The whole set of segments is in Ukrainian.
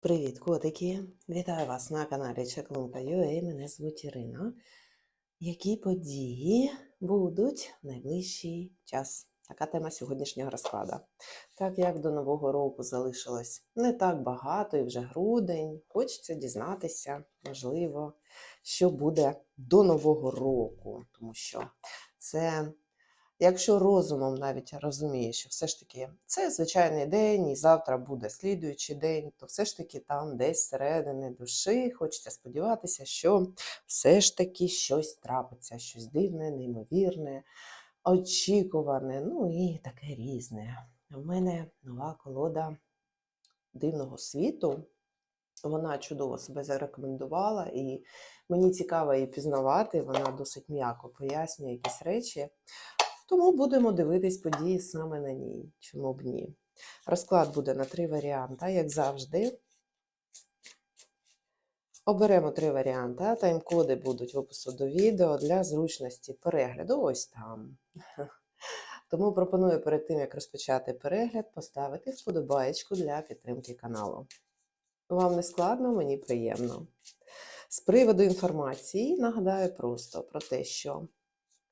Привіт, котики! Вітаю вас на каналі Чаклунка.ua. Мене звуть Ірина. Які події будуть в найближчий час? Така тема сьогоднішнього розкладу. Так як до Нового року залишилось не так багато, і вже грудень, хочеться дізнатися, можливо, що буде до Нового року, тому що це Якщо розумом навіть розумієш, що все ж таки це звичайний день, і завтра буде слідуючий день, то все ж таки там десь всередини душі хочеться сподіватися, що все ж таки щось трапиться, щось дивне, неймовірне, очікуване, ну і таке різне. У мене нова колода дивного світу. Вона чудово себе зарекомендувала, і мені цікаво її пізнавати. Вона досить м'яко пояснює якісь речі. Тому будемо дивитись події саме на ній. Чому б ні? Розклад буде на три варіанти, як завжди. Оберемо три варіанти. Тайм-коди будуть в опису до відео для зручності перегляду. Ось там. Тому пропоную перед тим, як розпочати перегляд, поставити вподобаєчку для підтримки каналу. Вам не складно, мені приємно. З приводу інформації нагадаю просто про те, що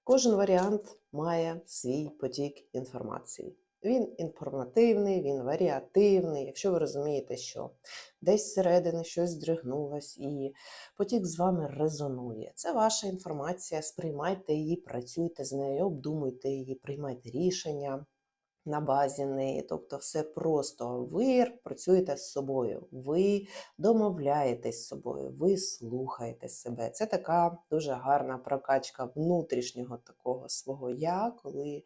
Кожен варіант має свій потік інформації. Він інформативний, він варіативний. Якщо ви розумієте, що десь зсередини щось здригнулось і потік з вами резонує. Це ваша інформація, сприймайте її, працюйте з нею, обдумуйте її, приймайте рішення на базі неї. Тобто, все просто ви працюєте з собою, ви домовляєтесь з собою, ви слухаєте себе. Це така дуже гарна прокачка внутрішнього такого свого я, коли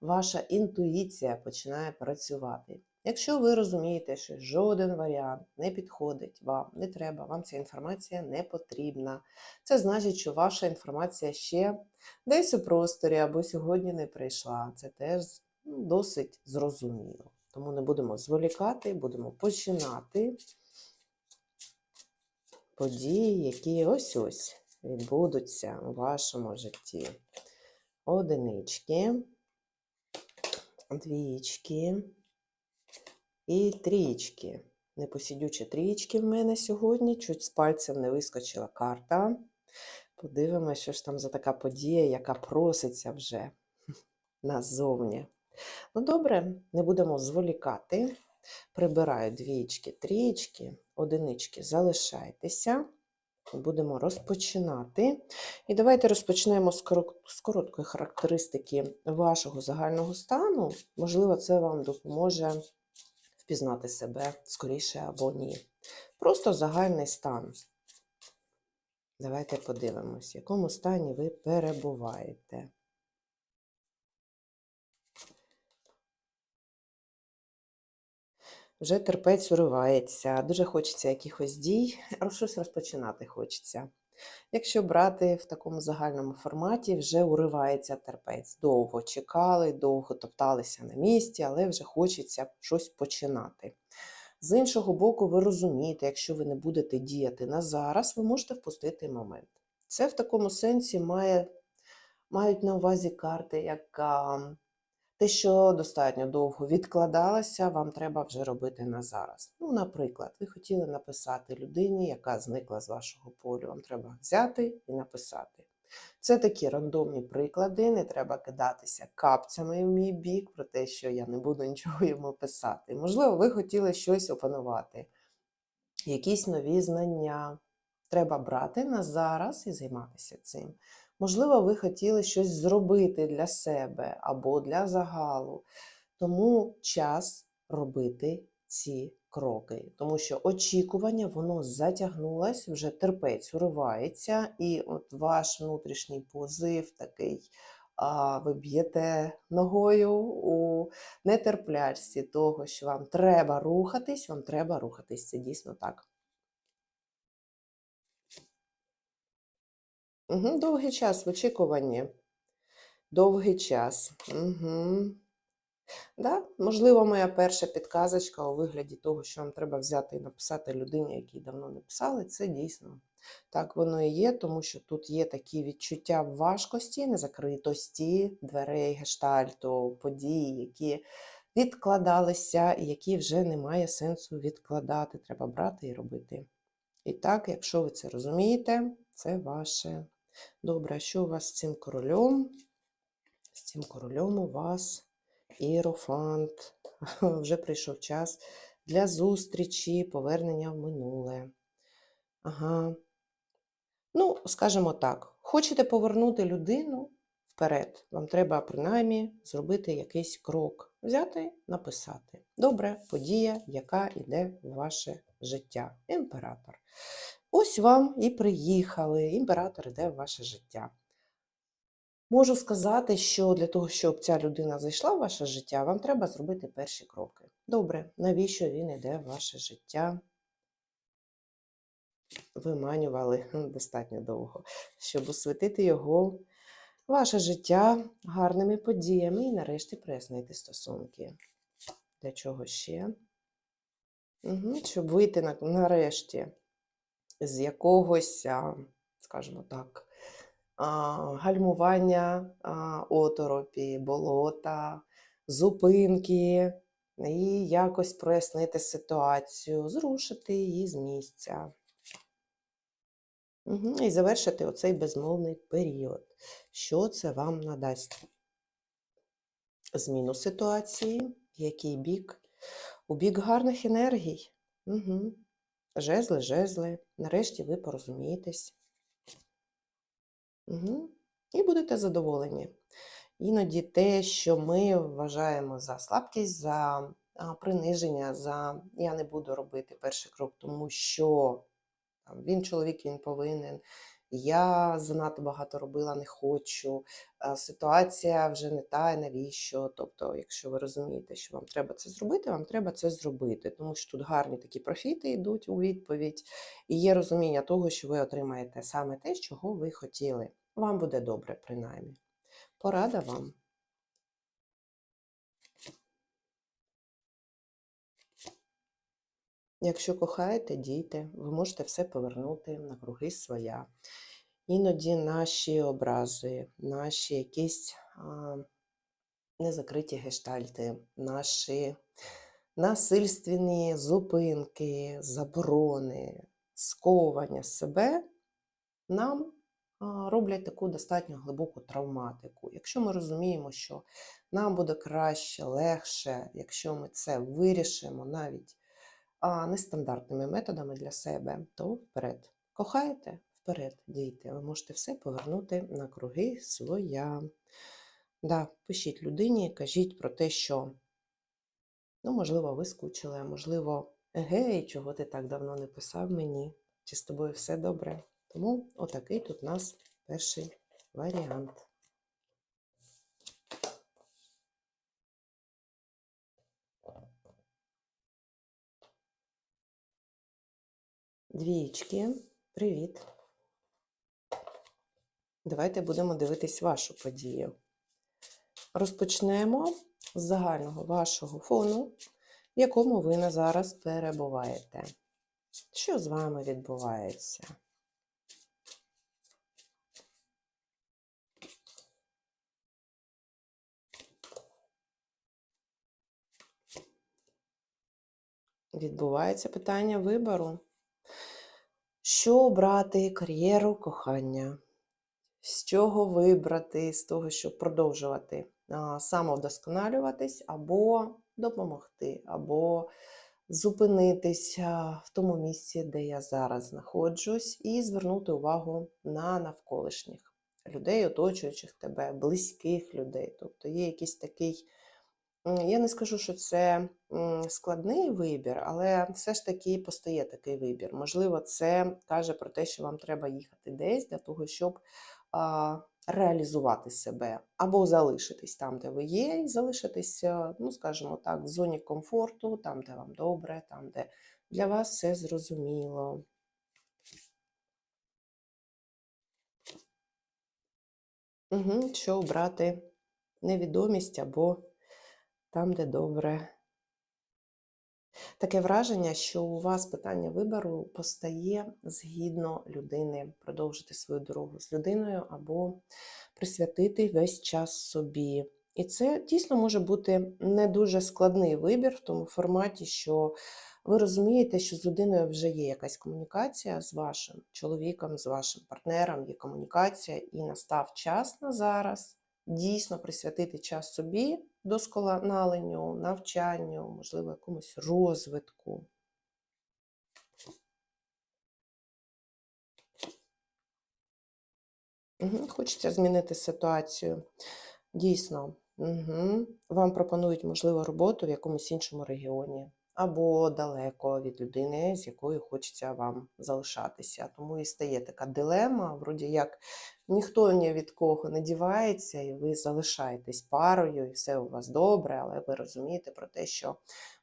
ваша інтуїція починає працювати. Якщо ви розумієте, що жоден варіант не підходить вам, не треба, вам ця інформація не потрібна. Це значить, що ваша інформація ще десь у просторі або сьогодні не прийшла. Це теж досить зрозуміло. Тому не будемо зволікати, будемо починати події, які ось-ось відбудуться у вашому житті. Одинички, двічки і трічки. Непосідючі трічки в мене сьогодні. Чуть з пальцем не вискочила карта. Подивимося, що ж там за така подія, яка проситься вже назовні. Ну, добре, не будемо зволікати. Прибираю двічки, трієчки, одинички, залишайтеся. Будемо розпочинати. І давайте розпочнемо з короткої характеристики вашого загального стану. Можливо, це вам допоможе впізнати себе скоріше або ні. Просто загальний стан. Давайте подивимось, в якому стані ви перебуваєте. Вже терпець уривається, дуже хочеться якихось дій, щось розпочинати хочеться. Якщо брати в такому загальному форматі, вже уривається терпець. Довго чекали, довго топталися на місці, але вже хочеться щось починати. З іншого боку, ви розумієте, якщо ви не будете діяти на зараз, ви можете впустити момент. Це в такому сенсі має, мають на увазі карти, яка те, що достатньо довго відкладалося, вам треба вже робити на зараз. Ну, наприклад, ви хотіли написати людині, яка зникла з вашого полю. Вам треба взяти і написати. Це такі рандомні приклади, не треба кидатися капцями в мій бік про те, що я не буду нічого йому писати. Можливо, ви хотіли щось опанувати, якісь нові знання. Треба брати на зараз і займатися цим. Можливо, ви хотіли щось зробити для себе або для загалу. Тому час робити ці кроки. Тому що очікування, воно затягнулось, вже терпець уривається, і от ваш внутрішній позив такий. А ви б'єте ногою у нетерплячці того, що вам треба рухатись, вам треба рухатись. Це дійсно так. Угу, довгий час в очікуванні. Довгий час. Угу. Да? Можливо, моя перша підказочка у вигляді того, що вам треба взяти і написати людині, якій давно не писали, це дійсно. Так воно і є, тому що тут є такі відчуття важкості, незакритості, дверей, гештальту, подій, які відкладалися, і які вже немає сенсу відкладати. Треба брати і робити. І так, якщо ви це розумієте, це ваше. Добре, що у вас з цим королем? З цим королем у вас іерофант. Вже прийшов час для зустрічі, повернення в минуле. Ага. Ну, скажімо так, хочете повернути людину вперед, вам треба принаймні зробити якийсь крок, взяти, написати. Добре, подія, яка йде в ваше життя. Імператор. Ось вам і приїхали. Імператор йде в ваше життя. Можу сказати, що для того, щоб ця людина зайшла в ваше життя, вам треба зробити перші кроки. Добре, навіщо він йде в ваше життя? Виманювали достатньо довго, щоб освітити його, ваше життя гарними подіями і нарешті прояснити стосунки. Для чого ще? Угу, щоб вийти на, нарешті з якогось, скажімо так, гальмування оторопі, болота, зупинки, і якось прояснити ситуацію, зрушити її з місця. Угу, і завершити оцей безмовний період. Що це вам надасть? Зміну ситуації, який бік? У бік гарних енергій. Угу. Жезли, жезли. Нарешті ви порозумієтесь. Угу. І будете задоволені. Іноді те, що ми вважаємо за слабкість, за приниження, за я не буду робити перший крок, тому що він чоловік, він повинен. Я занадто багато робила, не хочу. Ситуація вже не та, і навіщо. Тобто, якщо ви розумієте, що вам треба це зробити, вам треба це зробити, тому що тут гарні такі профіти йдуть у відповідь, і є розуміння того, що ви отримаєте саме те, чого ви хотіли. Вам буде добре, принаймні. Порада вам. Якщо кохаєте, дійте, ви можете все повернути на круги своя. Іноді наші образи, наші якісь а, незакриті гештальти, наші насильственні зупинки, заборони, сковування себе нам роблять таку достатньо глибоку травматику. Якщо ми розуміємо, що нам буде краще, легше, якщо ми це вирішимо навіть нестандартними методами для себе, то вперед. Кохаєте? Вперед, дійте. Ви можете все повернути на круги своя. Да, пишіть людині, кажіть про те, що, ну, можливо, ви скучили, а можливо, гей, чого ти так давно не писав мені, чи з тобою все добре. Тому отакий тут у нас перший варіант. Двічки, привіт. Давайте будемо дивитись вашу подію. Розпочнемо з загального вашого фону, в якому ви на зараз перебуваєте. Що з вами відбувається? Відбувається питання вибору. Що обрати кар'єру кохання? З чого вибрати, з того, щоб продовжувати самовдосконалюватись, або допомогти, або зупинитися в тому місці, де я зараз знаходжусь, і звернути увагу на навколишніх людей, оточуючих тебе, близьких людей. Тобто є якийсь такий. Я не скажу, що це складний вибір, але все ж таки постає такий вибір. Можливо, це каже про те, що вам треба їхати десь для того, щоб реалізувати себе, або залишитись там, де ви є, і залишитися, ну, скажімо так, в зоні комфорту, там, де вам добре, там, де для вас все зрозуміло. Угу, Що обрати невідомість або там, де добре. Таке враження, що у вас питання вибору постає згідно людини, продовжити свою дорогу з людиною або присвятити весь час собі. І це дійсно може бути не дуже складний вибір в тому форматі, що ви розумієте, що з людиною вже є якась комунікація з вашим чоловіком, з вашим партнером, є комунікація, і настав час на зараз дійсно присвятити час собі, досконаленню, навчанню, можливо, якомусь розвитку. Мгм, Хочеться змінити ситуацію. Дійсно, угу. Вам пропонують, можливо, роботу в якомусь іншому регіоні або далеко від людини, з якою хочеться вам залишатися. Тому і стає така дилема, вроді як ніхто ні від кого не дівається, і ви залишаєтесь парою, і все у вас добре, але ви розумієте про те, що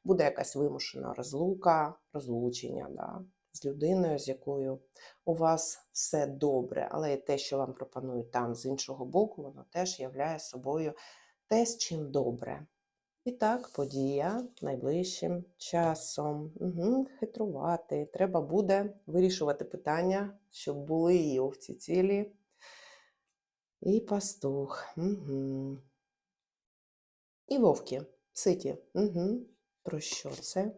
буде якась вимушена розлука, розлучення да, з людиною, з якою у вас все добре, але і те, що вам пропонують там з іншого боку, воно теж являє собою те, з чим добре. І так, подія найближчим часом. Угу, хитрувати. Треба буде вирішувати питання, щоб були і овці цілі, і пастух. Угу. І вовки, ситі. Угу. Про що це?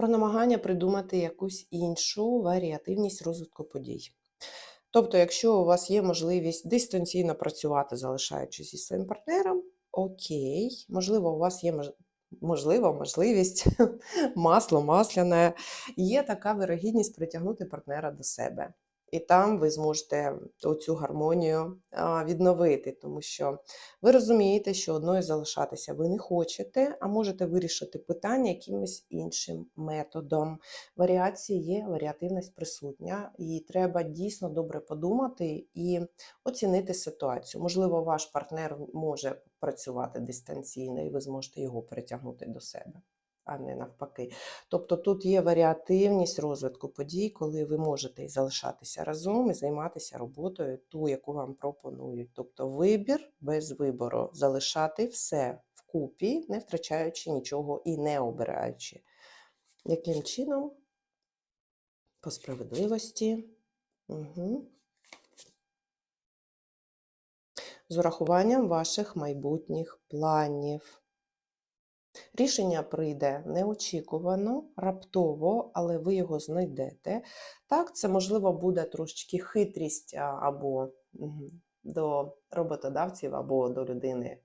Про намагання придумати якусь іншу варіативність розвитку подій. Тобто, якщо у вас є можливість дистанційно працювати, залишаючись із своїм партнером, окей, можливо, у вас є можливо, можливість масло масляне, є така вирогідність притягнути партнера до себе. І там ви зможете оцю гармонію відновити, тому що ви розумієте, що одною залишатися ви не хочете, а можете вирішити питання якимось іншим методом. Варіації є, варіативність присутня, і треба дійсно добре подумати і оцінити ситуацію. Можливо, ваш партнер може працювати дистанційно, і ви зможете його притягнути до себе а не навпаки. Тобто тут є варіативність розвитку подій, коли ви можете і залишатися разом і займатися роботою, ту, яку вам пропонують. Тобто вибір без вибору, залишати все вкупі, не втрачаючи нічого і не обираючи. Яким чином? По справедливості. Угу. З урахуванням ваших майбутніх планів. Рішення прийде неочікувано, раптово, але ви його знайдете. Так, це, можливо, буде трошечки хитрість або до роботодавців, або до людини,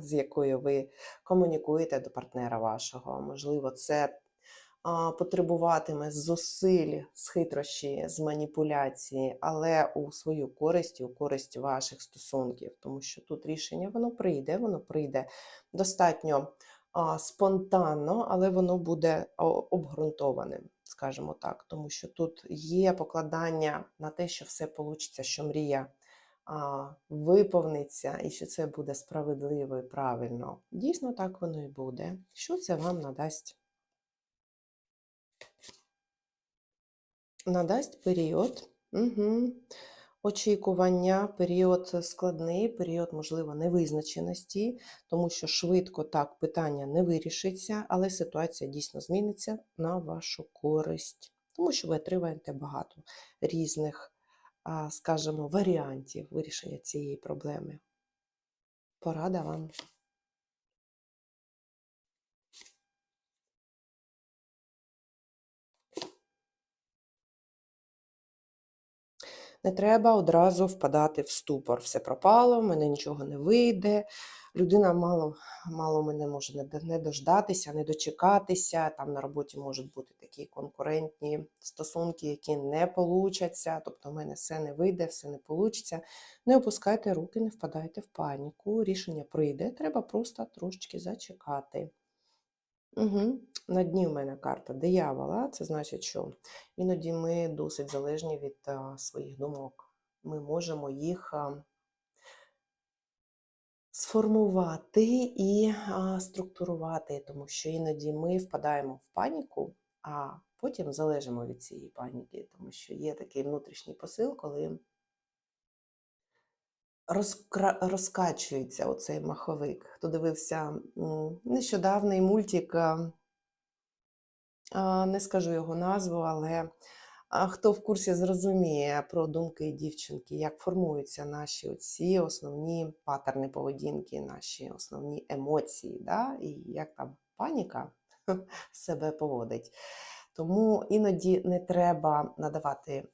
з якою ви комунікуєте до партнера вашого. Можливо, це потребуватиме зусиль з хитрощі, з маніпуляції, але у свою користь, у користь ваших стосунків, тому що тут рішення воно прийде, воно прийде достатньо спонтанно, але воно буде обґрунтованим, скажімо так, тому що тут є покладання на те, що все вийде, що мрія виповниться і що це буде справедливо і правильно. Дійсно, так воно і буде. Що це вам надасть? Надасть період. Угу очікування, період складний, період, можливо, невизначеності, тому що швидко так питання не вирішиться, але ситуація дійсно зміниться на вашу користь, тому що ви отримаєте багато різних, скажімо, варіантів вирішення цієї проблеми. Порада вам. Не треба одразу впадати в ступор. Все пропало, в мене нічого не вийде. Людина мало мало мене може не дождатися, не дочекатися. Там на роботі можуть бути такі конкурентні стосунки, які не получаться. Тобто, в мене все не вийде, все не получиться. Не опускайте руки, не впадайте в паніку. Рішення прийде, треба просто трошечки зачекати. Угу. На дні в мене карта диявола, це значить, що іноді ми досить залежні від а, своїх думок. Ми можемо їх а, сформувати і а, структурувати, тому що іноді ми впадаємо в паніку, а потім залежимо від цієї паніки, тому що є такий внутрішній посил, коли розкра... розкачується оцей маховик. Хто дивився нещодавний мультик Не скажу його назву, але хто в курсі зрозуміє про думки дівчинки, як формуються наші оці основні патерни поведінки, наші основні емоції, да? і як там паніка себе поводить. Тому іноді не треба надавати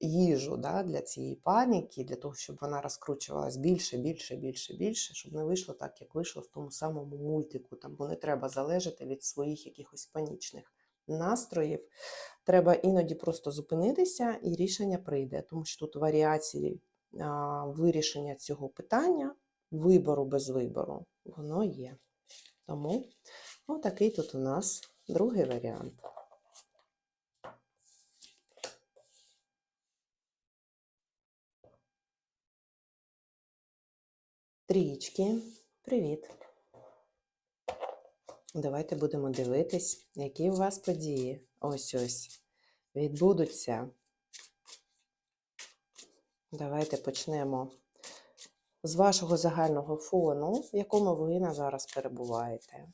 їжу да, для цієї паніки, для того, щоб вона розкручувалась більше, більше, більше, більше, щоб не вийшло так, як вийшло в тому самому мультику. Там, бо не треба залежати від своїх якихось панічних настроїв. Треба іноді просто зупинитися, і рішення прийде, тому що тут варіації а, вирішення цього питання, вибору без вибору, воно є. Тому отакий тут у нас другий варіант. Трічки, привіт. Давайте будемо дивитись, які у вас події. Ось ось відбудуться. Давайте почнемо з вашого загального фону, в якому ви на зараз перебуваєте.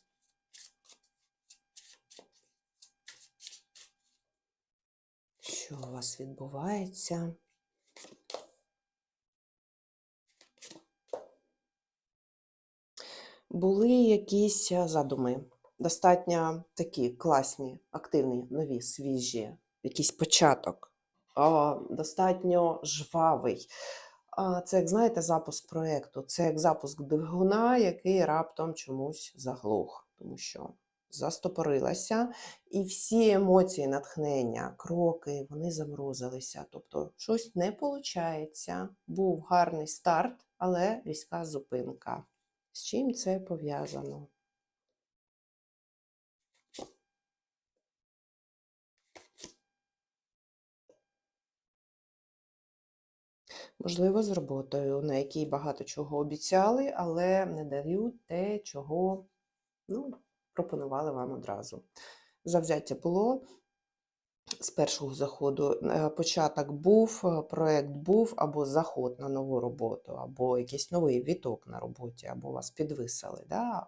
Що у вас відбувається? Були якісь е, задуми, достатньо такі класні, активні, нові, свіжі, якийсь початок, достатньо жвавий. Це, як знаєте, запуск проєкту, це як запуск двигуна, який раптом чомусь заглух, тому що застопорилася, і всі емоції, натхнення, кроки, вони заморозилися. Тобто щось не виходить. Був гарний старт, але різка зупинка. З чим це пов'язано? Можливо, з роботою, на якій багато чого обіцяли, але не дають те, чого ну, пропонували вам одразу. Завзяття було з першого заходу. е, Початок був, е, проект був, або заход на нову роботу, або якийсь новий віток на роботі, або вас підвисили, да?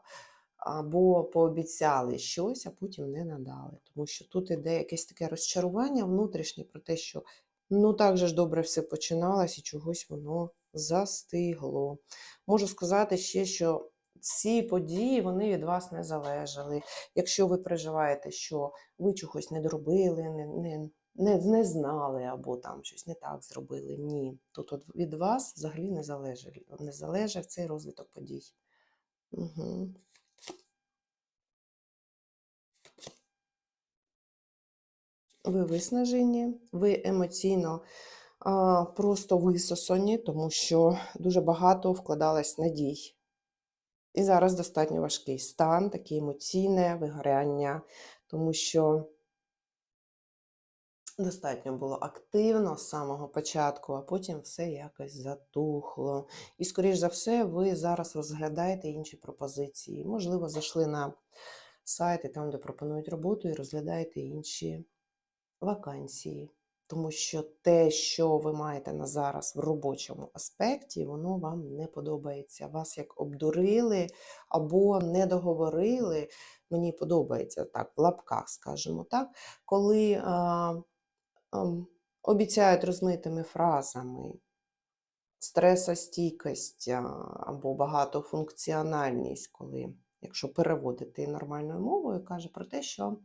або пообіцяли щось, а потім не надали. Тому що тут іде якесь таке розчарування внутрішнє про те, що ну так же ж добре все починалось і чогось воно застигло. Можу сказати ще, що ці події вони від вас не залежали. Якщо ви переживаєте, що ви чогось не доробили, не, не, не, не знали або там щось не так зробили, ні. Тут від вас взагалі не залежить, не залежав цей розвиток подій. Угу. Ви виснажені, ви емоційно а, просто висосані, тому що дуже багато вкладалось надій. І зараз достатньо важкий стан, таке емоційне вигоряння, тому що достатньо було активно з самого початку, а потім все якось затухло. І, скоріш за все, ви зараз розглядаєте інші пропозиції. Можливо, зайшли на сайти, там, де пропонують роботу, і розглядаєте інші вакансії. Тому що те, що ви маєте на зараз в робочому аспекті, воно вам не подобається. Вас як обдурили або не договорили. Мені подобається так, в лапках, скажімо так, коли а, а, обіцяють розмитими фразами стресостійкість або багатофункціональність, коли, якщо переводити нормальною мовою, каже про те, що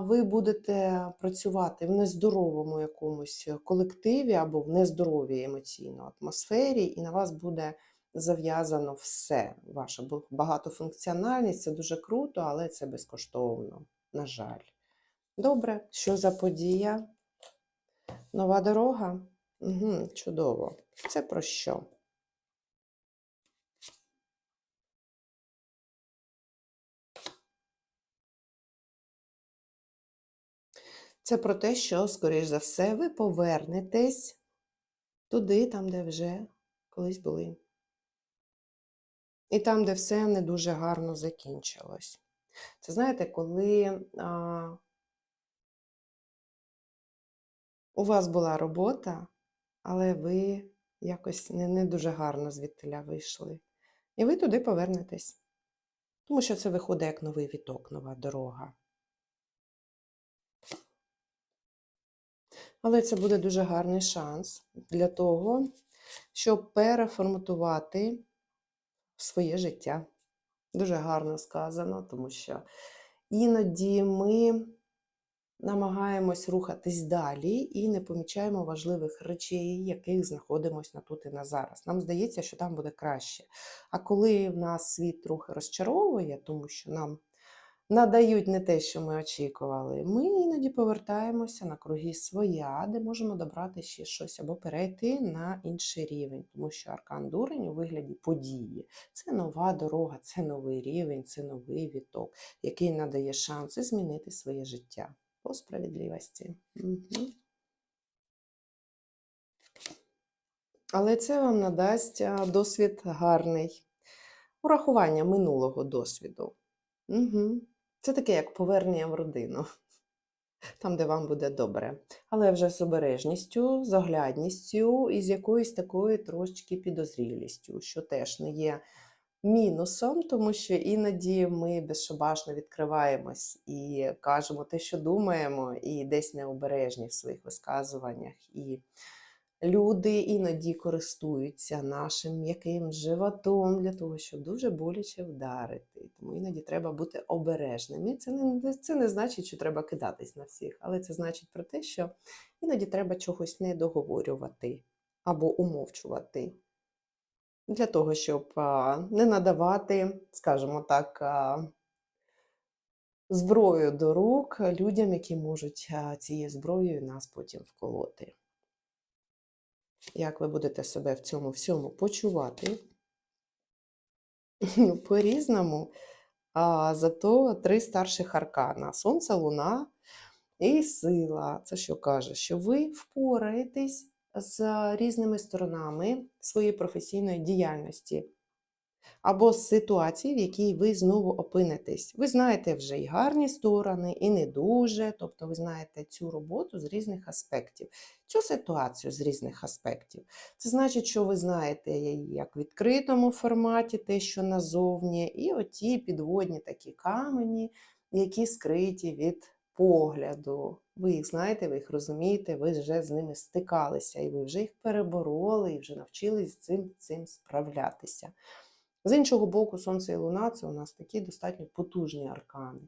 ви будете працювати в нездоровому якомусь колективі або в нездоровій емоційно атмосфері, і на вас буде зав'язано все. Ваша багатофункціональність це дуже круто, але це безкоштовно, на жаль. Добре, що за подія? Нова дорога? Угу, чудово. Це про що? Це про те, що, скоріш за все, ви повернетесь туди, там, де вже колись були. І там, де все не дуже гарно закінчилось. Це знаєте, коли а, у вас була робота, але ви якось не, не дуже гарно звідтиля вийшли. І ви туди повернетесь. Тому що це виходить як новий віток, нова дорога. Але це буде дуже гарний шанс для того, щоб переформатувати своє життя. Дуже гарно сказано, тому що іноді ми намагаємось рухатись далі і не помічаємо важливих речей, яких знаходимося на тут і на зараз. Нам здається, що там буде краще. А коли в нас світ трохи розчаровує, тому що нам надають не те, що ми очікували, ми іноді повертаємося на круги своя, де можемо добрати ще щось або перейти на інший рівень, тому що аркан дурень у вигляді події це нова дорога, це новий рівень, це новий віток, який надає шанси змінити своє життя по справедливості. Але це вам надасть досвід гарний, урахування минулого досвіду. Угу. Це таке, як повернення в родину, там, де вам буде добре. Але вже з обережністю, з оглядністю і з якоюсь такою трошечки підозрілістю, що теж не є мінусом, тому що іноді ми безшабашно відкриваємось і кажемо те, що думаємо, і десь необережні в своїх висказуваннях. І люди іноді користуються нашим м'яким животом для того, щоб дуже боляче вдарити. Тому іноді треба бути обережними. Це не, це не значить, що треба кидатись на всіх, але це значить про те, що іноді треба чогось не договорювати або умовчувати. Для того, щоб не надавати, скажімо так, зброю до рук людям, які можуть цією зброєю нас потім вколоти. Як ви будете себе в цьому всьому почувати? Ну, По-різному. А, зато три старших аркана: Сонце, Луна і сила. Це що каже, що ви впораєтесь з різними сторонами своєї професійної діяльності або з ситуації, в якій ви знову опинитесь. Ви знаєте вже і гарні сторони, і не дуже, тобто ви знаєте цю роботу з різних аспектів, цю ситуацію з різних аспектів. Це значить, що ви знаєте її як в відкритому форматі, те, що назовні, і оті підводні такі камені, які скриті від погляду. Ви їх знаєте, ви їх розумієте, ви вже з ними стикалися, і ви вже їх перебороли, і вже навчились цим, цим справлятися. З іншого боку, Сонце і Луна це у нас такі достатньо потужні аркани.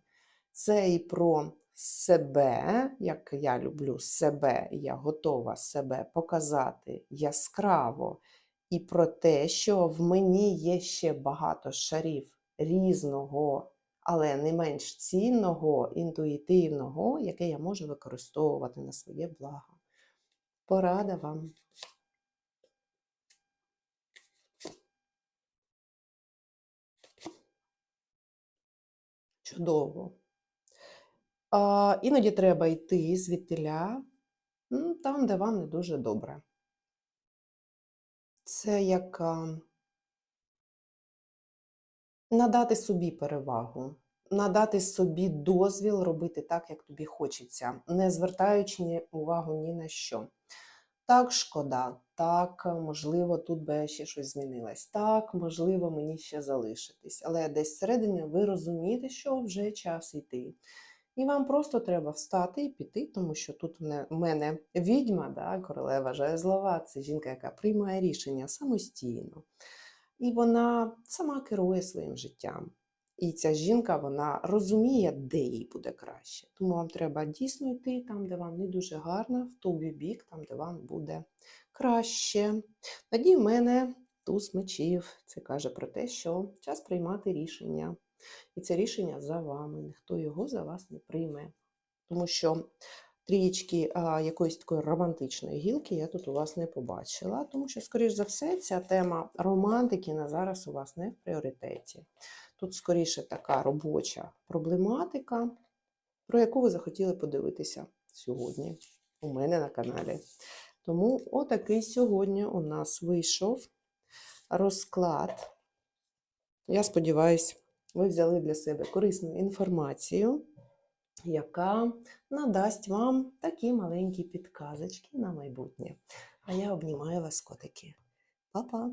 Це і про себе, як я люблю себе, я готова себе показати яскраво, і про те, що в мені є ще багато шарів різного, але не менш цінного, інтуїтивного, яке я можу використовувати на своє благо. Порада вам. Чудово. А, іноді треба йти звідтиля, м, там, де вам не дуже добре. Це як а, надати собі перевагу, надати собі дозвіл робити так, як тобі хочеться, не звертаючи увагу ні на що. Так, шкода, так, можливо, тут би ще щось змінилось. Так, можливо, мені ще залишитись. Але десь всередині ви розумієте, що вже час йти. І вам просто треба встати і піти, тому що тут в мене відьма, да, королева жезлова, це жінка, яка приймає рішення самостійно. І вона сама керує своїм життям. І ця жінка вона розуміє, де їй буде краще. Тому вам треба дійсно йти там, де вам не дуже гарно, в той бік, там, де вам буде краще. Тоді в мене туз мечів. Це каже про те, що час приймати рішення. І це рішення за вами. Ніхто його за вас не прийме. Тому що трієчки а, якоїсь такої романтичної гілки я тут у вас не побачила. Тому що, скоріш за все, ця тема романтики на зараз у вас не в пріоритеті. Тут скоріше така робоча проблематика, про яку ви захотіли подивитися сьогодні у мене на каналі. Тому отакий сьогодні у нас вийшов розклад. Я сподіваюся, ви взяли для себе корисну інформацію, яка надасть вам такі маленькі підказочки на майбутнє. А я обнімаю вас, котики. Па-па!